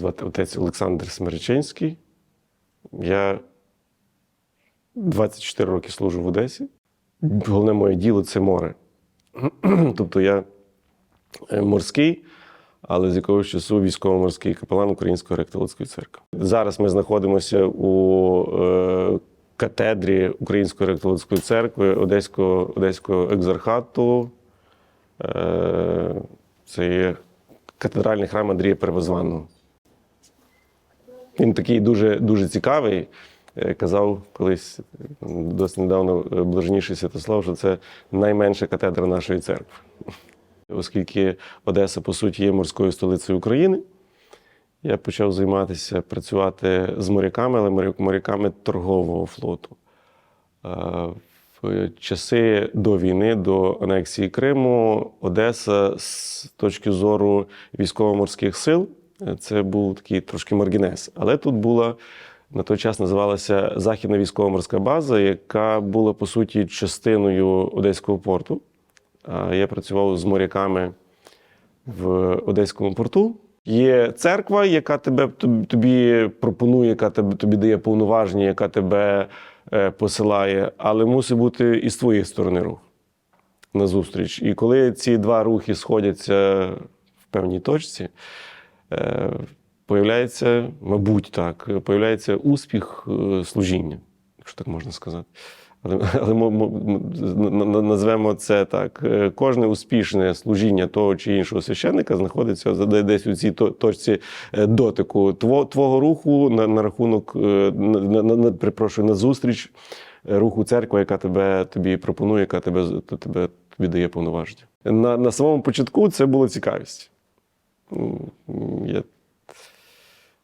звати отець Олександр Смеречинський. Я 24 роки служу в Одесі. Головне моє діло це море. Тобто я е, морський, але з якогось часу військово-морський капелан Української греко-католицької церкви. Зараз ми знаходимося у е, катедрі Української греко-католицької церкви Одеського, Одеського екзархату. Е, це є катедральний храм Андрія Первозваного. Він такий дуже, дуже цікавий. Е, Казав колись досить недавно е, блаженніший Святослав, що це найменша катедра нашої церкви. Оскільки Одеса, по суті, є морською столицею України, я почав займатися, працювати з моряками, але моряками торгового флоту. Е, В часи до війни, до анексії Криму, Одеса з точки зору військово-морських сил це був такий трошки маргінес. Але тут була на той час називалася Західна військово-морська база, яка була по суті частиною Одеського порту. Я працював з моряками в Одеському порту. Є церква, яка тебе тобі пропонує, яка тебе тобі дає повноваження, яка тебе е, посилає, але мусить бути і з твоєї сторони рух на зустріч. І коли ці два рухи сходяться в певній точці, появляється, мабуть, так, появляється успіх е, служіння, якщо так можна сказати. Але, але ми, ми- ми на- на- назвемо це так. Е, Кожне успішне служіння того чи іншого священника знаходиться десь у цій точці е, дотику тво- твого руху на, на рахунок, е, на, на, на, перепрошую, на зустріч е, руху церкви, яка тебе тобі пропонує, яка тебе, тебе тобі дає повноваження. На, на самому початку це була цікавість. Я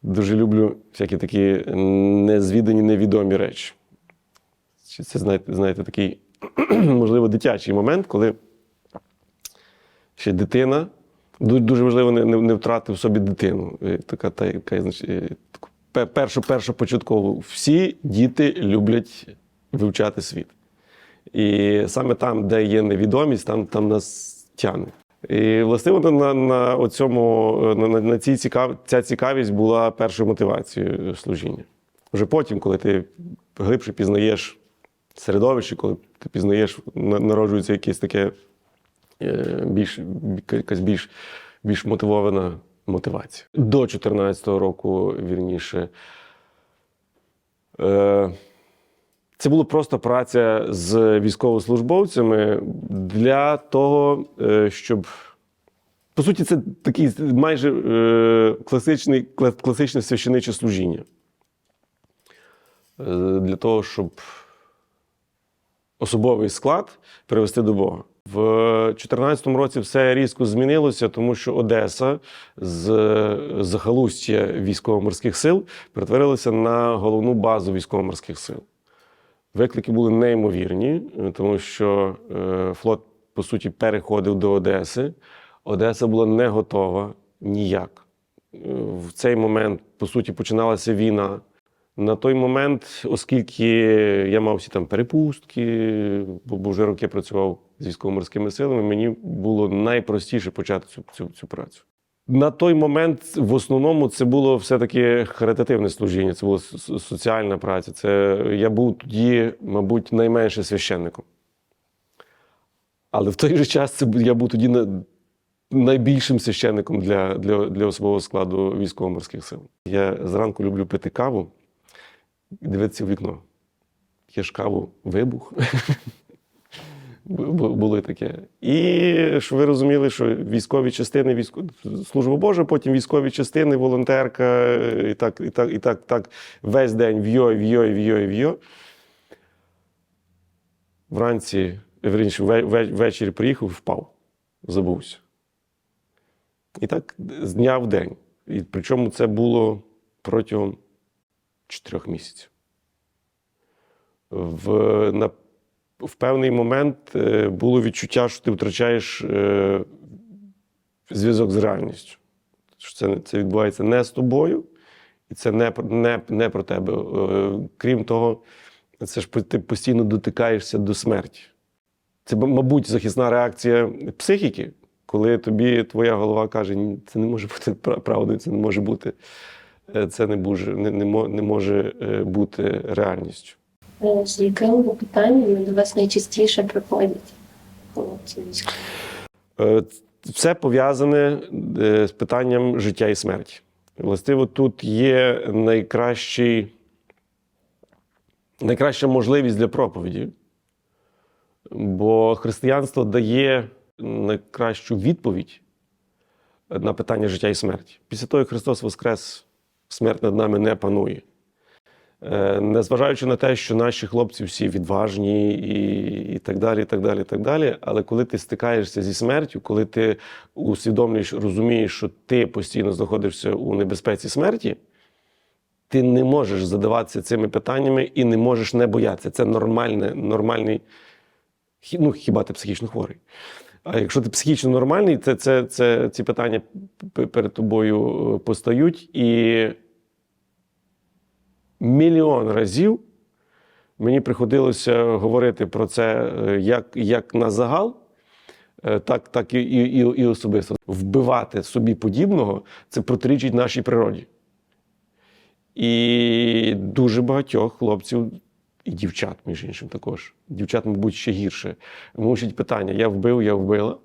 дуже люблю всякі такі незвідані, невідомі речі. Це, знаєте, знаєте, такий, можливо, дитячий момент, коли ще дитина, дуже важливо не, не, не втратити в собі дитину. Така, та, яка, значить, першу, першу початкову. Всі діти люблять вивчати світ. І саме там, де є невідомість, там, там нас тягне. І властиво на, на, на, оцьому, е, на, на, на цій цікав, ця цікавість була першою мотивацією служіння. Вже потім, коли ти глибше пізнаєш середовище, коли ти пізнаєш, народжується якесь таке е, більш, якась більш, більш мотивована мотивація. До 2014 року, вірніше, е, це була просто праця з військовослужбовцями для того, е, щоб. По суті, це такий майже е, класичний, класичне священиче служіння. Е, Для того, щоб особовий склад привести до Бога. В 2014 році все різко змінилося, тому що Одеса з захолустя військово-морських сил перетворилася на головну базу військово-морських сил. Виклики були неймовірні, е, тому що е, флот, по суті, переходив до Одеси. Одеса була не готова ніяк. Е, В цей момент, по суті, починалася війна. На той момент, оскільки я мав всі там перепустки, бо вже роки працював з військово-морськими силами, мені було найпростіше почати цю, цю, цю працю. На той момент в основному це було все-таки харитативне служіння, це була со- со- соціальна праця. Це я був тоді, мабуть, найменше священником. Але в той же час це я був тоді найбільшим священником для, для, для особового складу військово-морських сил. Я зранку люблю пити каву і дивитися в вікно. Є ж каву вибух. Бу- бу- Було таке. І щоб ви розуміли, що військові частини, військо... служба Божа, потім військові частини, волонтерка, і так, і так, і так, так весь день в'йо, в'йо, в'йо, в'йо. Вранці, вірніше, ве- ве- ввечері приїхав, впав, забувся. І так з дня в день. І причому це було протягом чотирьох місяців. В, на, в певний момент е, було відчуття, що ти втрачаєш е, зв'язок з реальністю. Що це, це відбувається не з тобою, і це не, не, не про тебе. Е, крім того, це ж ти постійно дотикаєшся до смерті. Це, мабуть, захисна реакція психіки, Коли тобі твоя голова каже, це не може бути правдою, це не може бути, це не, буде, не, не, може бути реальністю. Е, З якими питаннями до вас найчастіше приходять хлопці? Е, Все пов'язане е, з питанням життя і смерті. Властиво, тут є найкращий, найкраща можливість для проповіді, бо християнство дає найкращу відповідь на питання життя і смерті. Після того, як Христос Воскрес, смерть над нами не панує. Е, Незважаючи на те, що наші хлопці всі відважні і, і так далі, і так далі, і так далі. Але коли ти стикаєшся зі смертю, коли ти усвідомлюєш, розумієш, що ти постійно знаходишся у небезпеці смерті, ти не можеш задаватися цими питаннями і не можеш не боятися. Це нормальне, нормальний, ну, хіба ти психічно хворий. А якщо ти психічно нормальний, це, це, це, ці питання перед тобою е, постають. І мільйон разів мені приходилося говорити про це е, як, як на загал, е, так, так і, і, і, і особисто. Вбивати собі подібного це протирічить нашій природі. І дуже багатьох хлопців і дівчат, між іншим, також. Дівчат, мабуть, ще гірше. Мучить питання: я вбив, я вбила.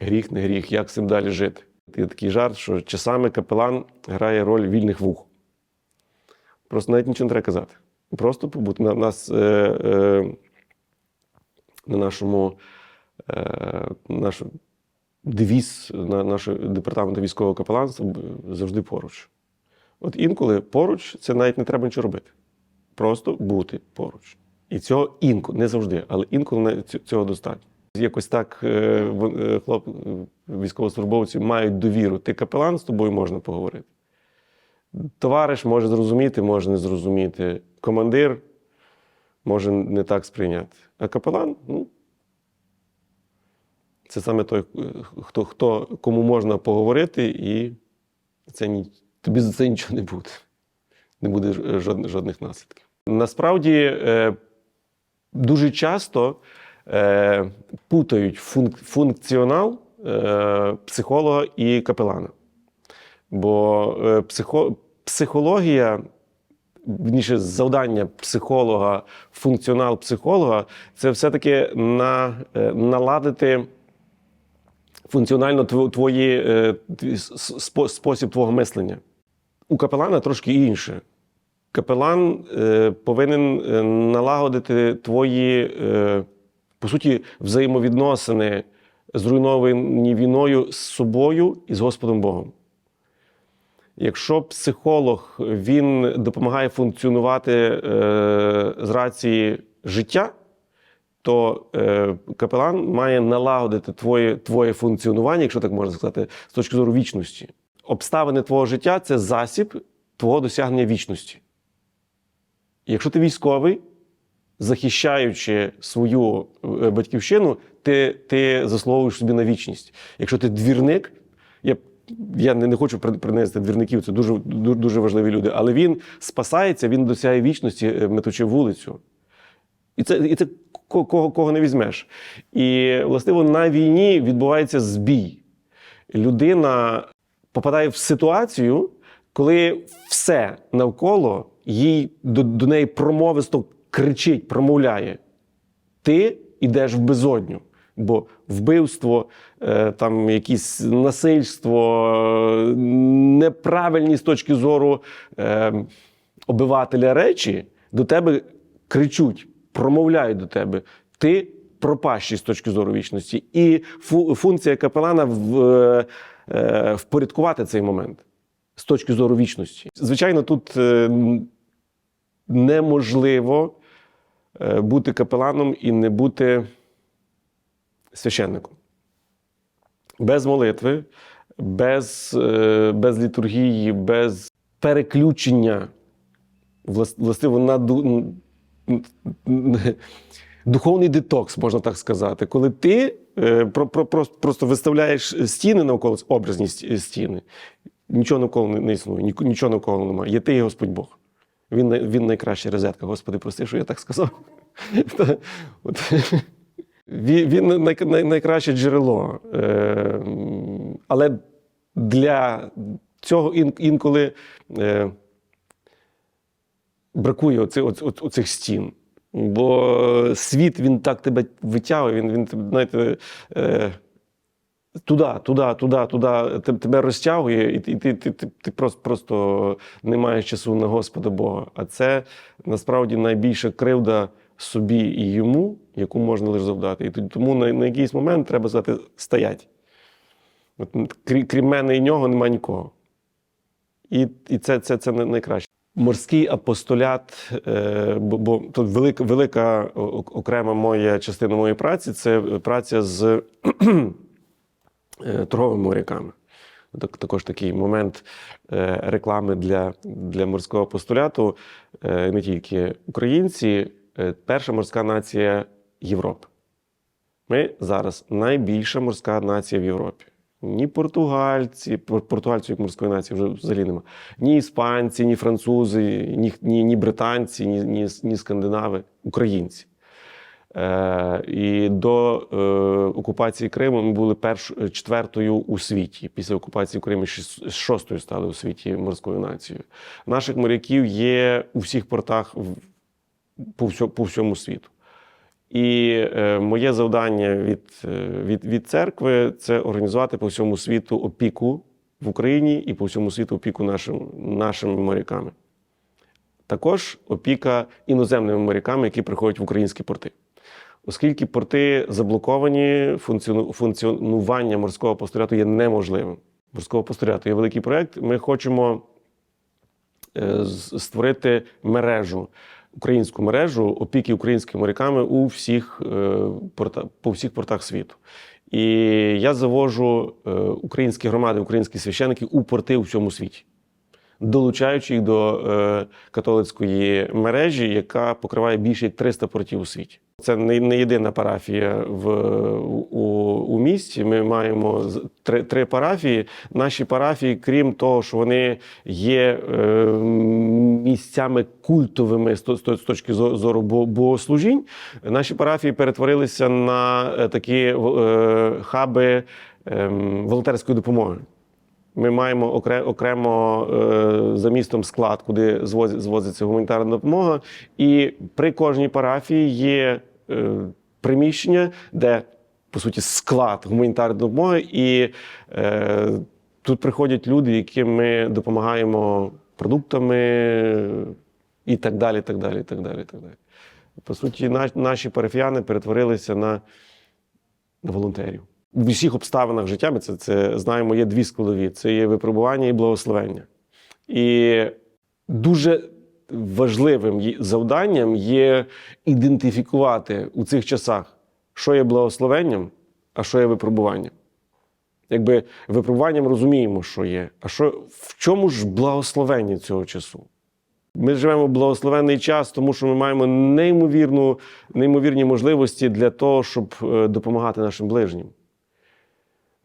Гріх, не гріх, як з цим далі жити? Є такий жарт, що часами капелан грає роль вільних вух. Просто навіть нічого не треба казати. Просто побути. На нас е, е, на нашому е, наш девіз на нашого департаменту військового капеланства завжди поруч. От інколи поруч це навіть не треба нічого робити. Просто бути поруч. І цього інколи, не завжди, але інколи цього достатньо. Якось так е, е, хлоп, військовослужбовці мають довіру. Ти капелан, з тобою можна поговорити. Товариш може зрозуміти, може не зрозуміти. Командир може не так сприйняти. А капелан, ну, це саме той, хто, хто, кому можна поговорити, і це ні, тобі за це нічого не буде. Не буде жодних, жодних наслідків. Насправді, е, дуже часто е, путають функціонал е, психолога і капелана. Бо е, психо, психологія, вірніше, завдання психолога, функціонал психолога це все-таки на, е, наладити функціонально тво- твої, е, спосіб твого мислення. У капелана трошки інше. Капелан повинен налагодити твої, по суті, взаємовідносини, зруйновані війною з собою і з Господом Богом. Якщо психолог він допомагає функціонувати е, з рації життя, то е, капелан має налагодити твоє, твоє функціонування, якщо так можна сказати, з точки зору вічності. Обставини твого життя це засіб твого досягнення вічності. Якщо ти військовий, захищаючи свою е, батьківщину, ти, ти заслуговуєш собі на вічність. Якщо ти двірник, я, я не, не хочу принести двірників, це дуже, дуже, важливі люди, але він спасається, він досягає вічності, е, метучи вулицю. І це, і це кого, кого не візьмеш. І, властиво, на війні відбувається збій. Людина попадає в ситуацію, коли все навколо їй до, до неї промовисто кричить, промовляє. Ти йдеш в безодню. Бо вбивство, е, там якісь насильство, неправильні з точки зору е, обивателя речі до тебе кричуть, промовляють до тебе. Ти пропащий з точки зору вічності. І фу- функція капелана в, е, впорядкувати цей момент з точки зору вічності. Звичайно, тут неможливо бути капеланом і не бути священником. Без молитви, без, е, без літургії, без переключення влас- властиво на духовний детокс, можна так сказати, коли ти е, про, про, просто, виставляєш стіни навколо образні стіни, нічого навколо не, існує, нічого навколо немає. Є ти і Господь Бог. Він, він найкраща розетка. Господи, прости, що я так сказав. Він, най, най, найкраще джерело. Е, але для цього ін, інколи е, бракує оци, оц, оц- оцих стін. Бо світ він так тебе витягує, він, він знаєте, е, туди, туди, туди, туди тебе розтягує, і ти, ти, ти, ти просто, просто не маєш часу на Господа Бога. А це насправді найбільша кривда собі і йому, яку можна лише завдати. І тому на, на якийсь момент треба сказати стоять. От, крі- крім мене і нього немає нікого. І, і це, це, це найкраще. Морський апостолят, е, бо, бо тут велика, велика окрема моя частина моєї праці це праця з е, торговими моряками. Так, також такий момент е, реклами для, для морського апостоляту. Е, не тільки українці, перша морська нація Європи. Ми зараз найбільша морська нація в Європі. Ні португальці, пор- португальців як морської нації вже взагалі нема. Ні іспанці, ні французи, ні, ні, ні британці, ні, ні, ні скандинави, українці. Е, і до е, окупації Криму ми були перш, четвертою у світі. Після окупації Криму шостою стали у світі морською нацією. Наших моряків є у всіх портах по, всьо- по всьому світу. І е, моє завдання від, е, від, від церкви це організувати по всьому світу опіку в Україні і по всьому світу опіку нашим, нашими моряками. Також опіка іноземними моряками, які приходять в українські порти. Оскільки порти заблоковані, функціону- функціонування морського апостоляту є неможливим. Морського апостоляту є великий проєкт. Ми хочемо е, створити мережу, українську мережу опіки українськими моряками у всіх, е, порта, по всіх портах світу. І я завожу е, українські громади, українські священики у порти у всьому світі долучаючи їх до е, католицької мережі, яка покриває більше як 300 портів у світі. Це не, єдина парафія в, у, у місті. Ми маємо три, три парафії. Наші парафії, крім того, що вони є е, місцями культовими з, з точки зору богослужінь, наші парафії перетворилися на е, такі е, хаби ем, волонтерської допомоги. Ми маємо окремо е, за містом склад, куди звоз- звозиться гуманітарна допомога. І при кожній парафії є е, приміщення, де по суті склад гуманітарної допомоги. І е, тут приходять люди, яким ми допомагаємо продуктами і так далі. так далі, так далі, так далі. По суті, наш- наші парафіяни перетворилися на волонтерів. В усіх обставинах життя ми це, це знаємо, є дві складові: це є випробування і благословення. І дуже важливим завданням є ідентифікувати у цих часах, що є благословенням, а що є випробуванням. Якби випробуванням розуміємо, що є. А що, в чому ж благословення цього часу? Ми живемо в благословенний час, тому що ми маємо неймовірну, неймовірні можливості для того, щоб е, допомагати нашим ближнім.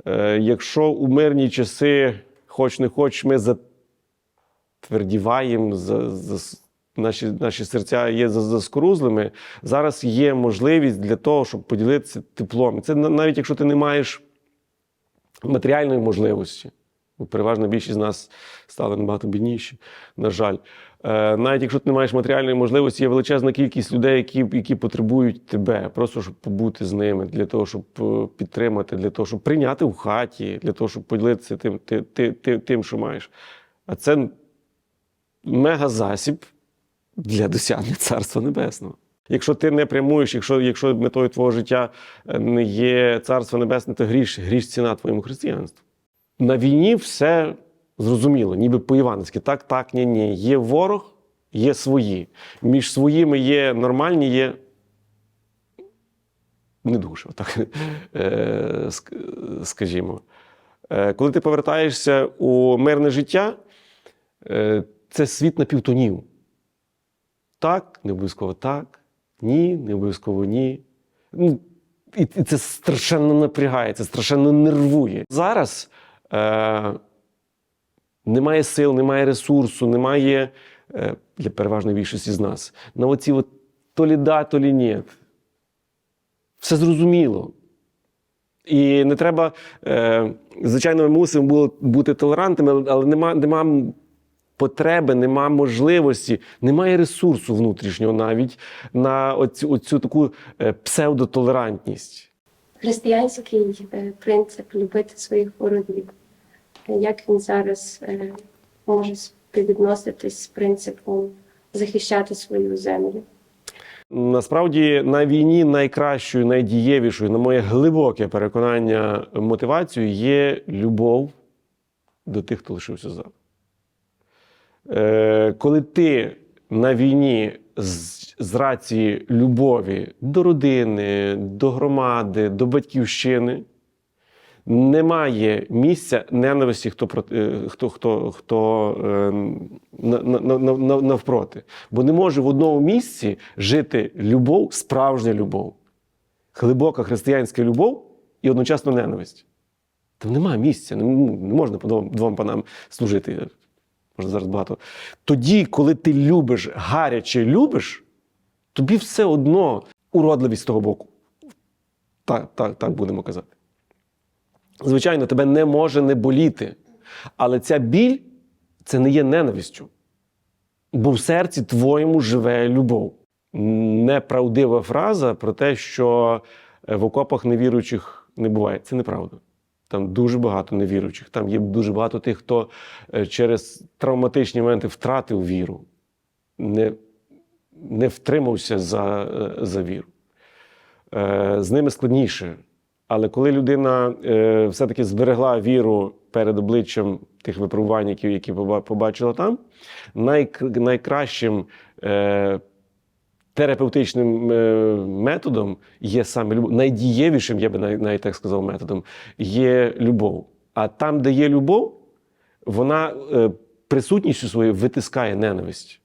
Е, Якщо у мирні часи, хоч не хоч, ми затвердіваємо, за, за, наші, наші серця є за- заскорузлими, зараз є можливість для того, щоб поділитися теплом. Це навіть якщо ти не маєш матеріальної можливості. Переважна більшість з нас стали набагато бідніші, на жаль. Е, навіть якщо ти не маєш матеріальної можливості, є величезна кількість людей, які, які потребують тебе, просто щоб побути з ними, для того, щоб е, підтримати, для того, щоб прийняти в хаті, для того, щоб поділитися тим, ти, ти, ти, тим що маєш. А це мегазасіб для досягнення Царства Небесного. Якщо ти не прямуєш, якщо, якщо метою твого життя е, не є Царство Небесне, то гріш, гріш ціна твоєму християнству. На війні все зрозуміло, ніби по-іванськи. Так, так, ні, ні. Є ворог, є свої. Між своїми є нормальні, є не дуже, отак, е, скажімо. Е, Коли ти повертаєшся у мирне життя, е, це світ напівтонів. Так, не обов'язково так, ні, не обов'язково ні. Ну, і, це страшенно напрягає, це страшенно нервує. Зараз немає сил, немає ресурсу, немає е, для переважної більшості з нас. На оці от то лі да, то лі ні. Все зрозуміло. І не треба, е, звичайно, ми мусимо бути толерантними, але нема, нема потреби, нема можливості, немає ресурсу внутрішнього навіть на оцю, оцю таку е, псевдотолерантність. Християнський принцип любити своїх ворогів. Як він зараз е, може співвідноситись з принципом захищати свою землю? Насправді на війні найкращою, найдієвішою, на моє глибоке переконання, мотивацією є любов до тих, хто лишився ззаду. Е, коли ти на війні з, з рації любові до родини, до громади, до батьківщини, немає місця ненависті, хто, е, хто, хто, хто е, на- на- на- на- на- навпроти. Бо не може в одному місці жити любов, справжня любов, глибока християнська любов і одночасно ненависть. Там немає місця, не, ну, можна по двом, панам служити. Може, зараз багато. Тоді, коли ти любиш, гаряче любиш, тобі все одно уродливість з того боку. Так, так, так будемо казати. Звичайно, тебе не може не боліти. Але ця біль це не є ненавистю. Бо в серці твоєму живе любов. Неправдива фраза про те, що е, в окопах невіруючих не буває. Це неправда. Там дуже багато невіруючих. Там є дуже багато тих, хто е, через травматичні моменти втратив віру, не, не втримався за, е, за віру. З ними складніше. Але коли людина е, все-таки зберегла віру перед обличчям тих випробувань, які, які побачила там, найк- найкращим е, терапевтичним е, методом є саме любов. Найдієвішим, я би навіть так сказав, методом є любов. А там, де є любов, вона е, присутністю своєю витискає ненависть.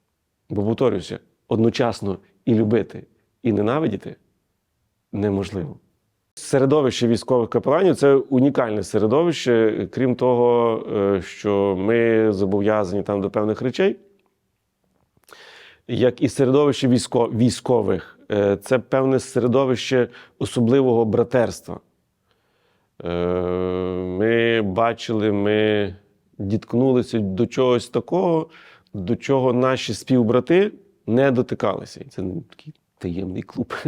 Бо повторюся, одночасно і любити, і ненавидіти неможливо. Середовище військових капеланів це унікальне середовище, крім того, е, що ми зобов'язані там до певних речей. Як і середовище військових, е, це певне середовище особливого братерства. Е, Ми бачили, ми діткнулися до чогось такого, до чого наші співбрати не дотикалися. Це ну, такий таємний клуб.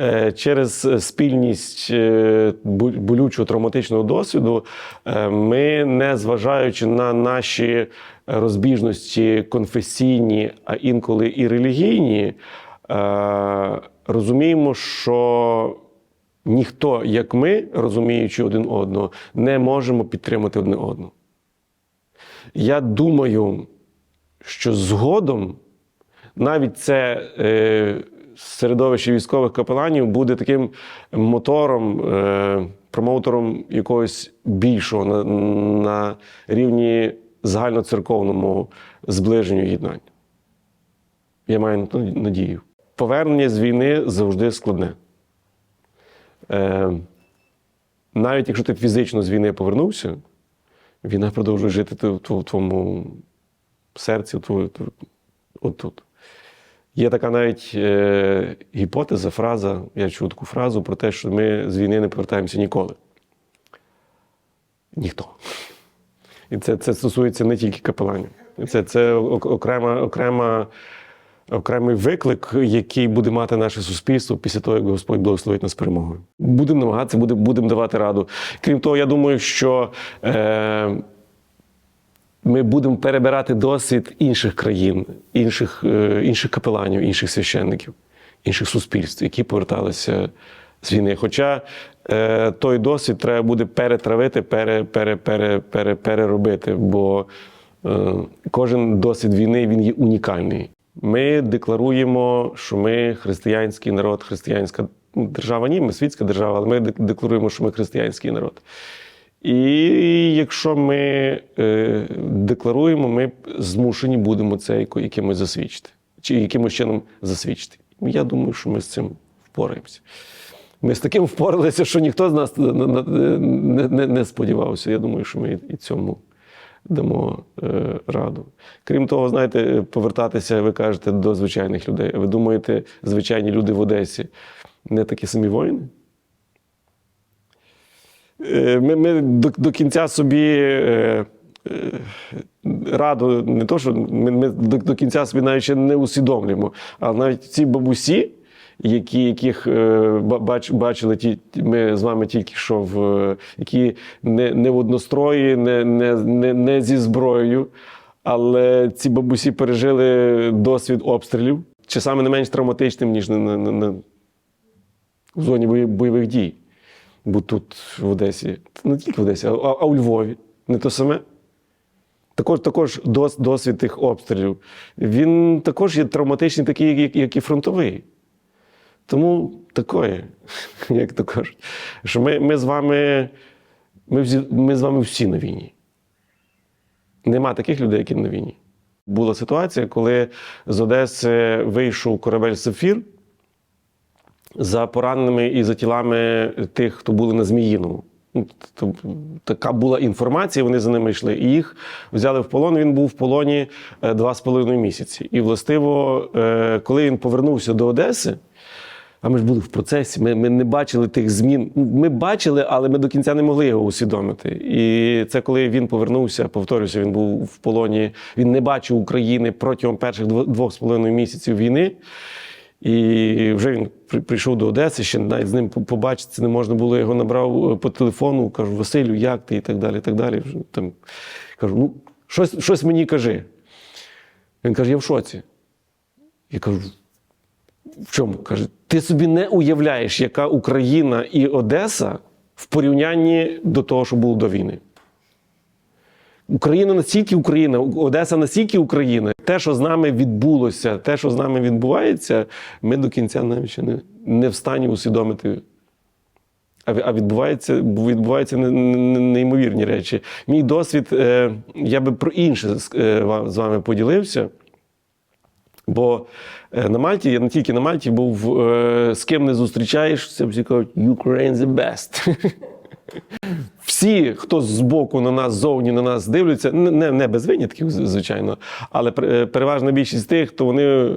Е, Через спільність е, болючого травматичного досвіду е, ми, не зважаючи на наші розбіжності конфесійні, а інколи і релігійні, е, розуміємо, що ніхто, як ми, розуміючи один одного, не можемо підтримати одне одного. Я думаю, що згодом навіть це е, середовище військових капеланів буде таким мотором, е, промоутером якогось більшого на, на рівні загальноцерковному зближенню єднання. Я маю надію. Повернення з війни завжди складне. Е, навіть якщо ти фізично з війни повернувся, війна продовжує жити в тво- в твоєму серці, отут. Є така навіть е, гіпотеза, фраза, я чув таку фразу про те, що ми з війни не повертаємося ніколи. Ніхто. І це, це стосується не тільки капеланів. Це, це окрема, окрема, окремий виклик, який буде мати наше суспільство після того, як Господь благословить нас перемогою. Будемо намагатися, будемо, будемо давати раду. Крім того, я думаю, що. Е, ми будемо перебирати досвід інших країн, інших, е, інших капеланів, інших священників, інших суспільств, які поверталися з війни. Хоча е, той досвід треба буде перетравити, пере, пере, пере, пере, переробити, бо е, кожен досвід війни він є унікальний. Ми декларуємо, що ми християнський народ, християнська держава. Ні, ми світська держава, але ми декларуємо, що ми християнський народ. І якщо ми е, декларуємо, ми змушені будемо це якимось засвідчити, чи якимось чином засвідчити. Я думаю, що ми з цим впораємося. Ми з таким впоралися, що ніхто з нас на- на- не, не, не сподівався. Я думаю, що ми і цьому дамо е, раду. Крім того, знаєте, повертатися, ви кажете, до звичайних людей. Ви думаєте, звичайні люди в Одесі не такі самі воїни? Е, Ми, ми до, до кінця собі е, е, раду, не то, що ми, ми до, до кінця собі навіть ще не усвідомлюємо. А навіть ці бабусі, які, яких бач, бачили ті, ми з вами тільки що в які не, не в однострої, не, не, не, не зі зброєю. Але ці бабусі пережили досвід обстрілів, часами не менш травматичним, ніж на, на, на, на в зоні бойових дій. Бо тут в Одесі, не тільки в Одесі, а, а у Львові не то саме. Також, також дос, досвід тих обстрілів. Він також є травматичний, такий, як, як і фронтовий. Тому такое, як то кажуть, що ми, ми з вами, ми, ми з вами всі на війні. Нема таких людей, які на війні. Була ситуація, коли з Одеси вийшов корабель Сафір за пораненими і за тілами тих, хто були на Зміїному. Ну, т- Така була інформація, вони за ними йшли. І їх взяли в полон. Він був в полоні е, два з половиною місяці. І, властиво, е, коли він повернувся до Одеси, а ми ж були в процесі, ми, ми не бачили тих змін. Ми бачили, але ми до кінця не могли його усвідомити. І це коли він повернувся, повторюся, він був в полоні, він не бачив України протягом перших дво- двох з половиною місяців війни. І вже він прийшов до Одеси, ще навіть з ним по- побачитися не можна було. Я його набрав е, по телефону, кажу, Василю, як ти? І так далі. і так далі. Там, кажу, ну, щось, щось мені кажи. Він каже, я в шоці. Я кажу, в чому? Каже, ти собі не уявляєш, яка Україна і Одеса в порівнянні до того, що було до війни. Україна настільки Україна, Одеса настільки Україна. Те, що з нами відбулося, те, що з нами відбувається, ми до кінця навіть ще не, не в стані усвідомити. А, ві- а відбувається, відбуваються не- не- неймовірні речі. Мій досвід, е, я би про інше з, е, вами поділився. Бо е, на Мальті, я не тільки на Мальті був, з ким не зустрічаєшся, всі кажуть, Ukraine the best. Всі, хто збоку на нас, зовні на нас дивляться, не, не, без винятків, звичайно, але е, переважна більшість тих, то вони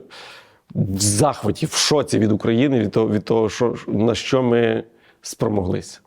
в захваті, в шоці від України, від того, від того що, на що ми спромоглися.